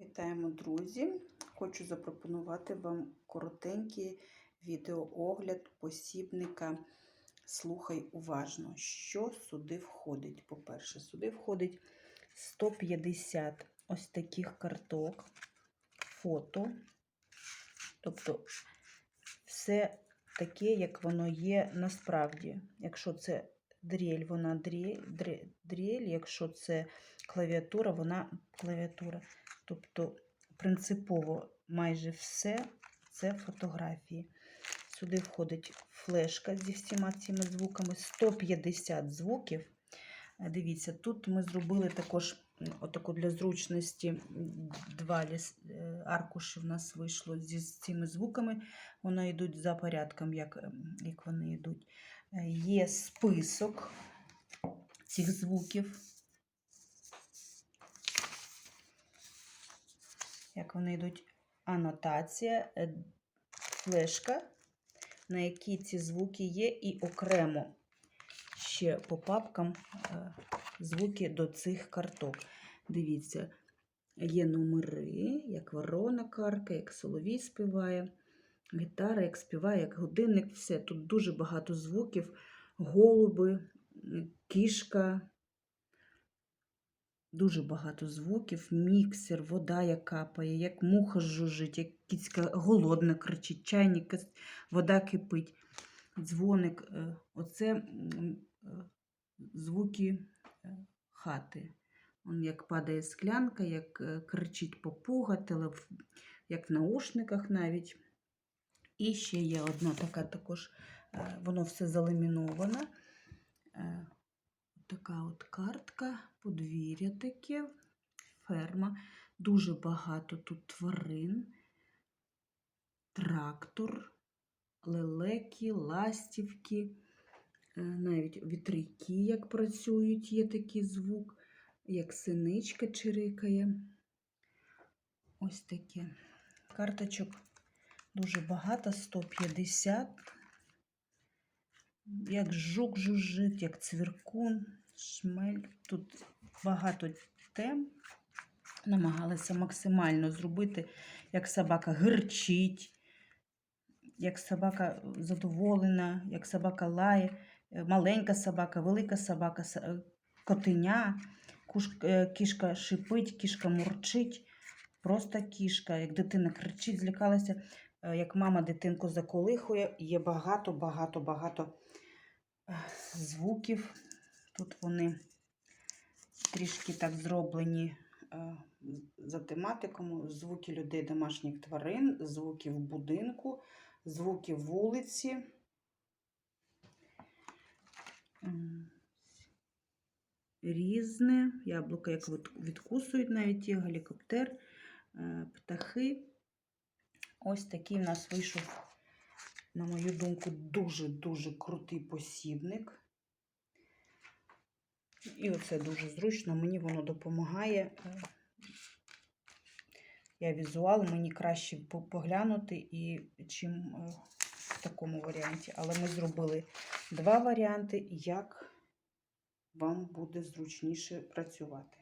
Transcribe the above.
Вітаємо, друзі! Хочу запропонувати вам коротенький відеоогляд посібника Слухай уважно, що сюди входить. По-перше, сюди входить 150 ось таких карток, фото. Тобто все таке, як воно є насправді. Якщо це дрель, вона дрель, дрель, якщо це клавіатура, вона клавіатура. Тобто принципово майже все це фотографії. Сюди входить флешка зі всіма цими звуками, 150 звуків. Е, Дивіться, тут ми зробили також отаку для зручності два е, аркуші в нас вийшло зі цими звуками. Вони йдуть за порядком, як, ем, як вони йдуть. Е, Є список цих звуків. Як вони йдуть, анотація, е, флешка, на якій ці звуки є, і окремо ще по папкам е, звуки до цих карток. Дивіться, є номери, як ворона карка, як соловій співає, гітара, як співає, як годинник, все. Тут дуже багато звуків, голуби, кішка. Дуже багато звуків, міксер, вода, як капає, як муха жужжить, як кіцька голодна кричить, чайник, вода кипить, дзвоник. е, Оце е, звуки е, хати. Он як падає склянка, як кричить попуга, телеф... як в наушниках навіть. І ще є одна така також, воно все заламіноване. Така от картка, подвір'я таке, ферма. Дуже багато тут тварин, трактор, лелеки, ластівки, е, навіть вітряки, як працюють, є такий звук, як синичка чирикає. Ось таке. Карточок дуже багато, 150 як жук жужжить, як цвіркун, шмель. Тут багато тем. Намагалися максимально зробити, як собака гирчить, як собака задоволена, як собака лає, е, маленька собака, велика собака, е, котеня, е, кішка шипить, кішка мурчить, просто кішка, як дитина кричить, злякалася, як мама дитинку заколихує. Є багато, багато, багато е, звуків. Тут вони трішки так зроблені е, за тематиком. Звуки людей, домашніх тварин, звуки в будинку, звуки вулиці. Різне. Яблука, як відкусують навіть є, гелікоптер, е, птахи. Ось такий в нас вийшов, на мою думку, дуже-дуже крутий посібник. І оце дуже зручно, мені воно допомагає. Я візуал, мені краще поглянути, і, чим е, в такому варіанті. Але ми зробили два варіанти, як вам буде зручніше працювати.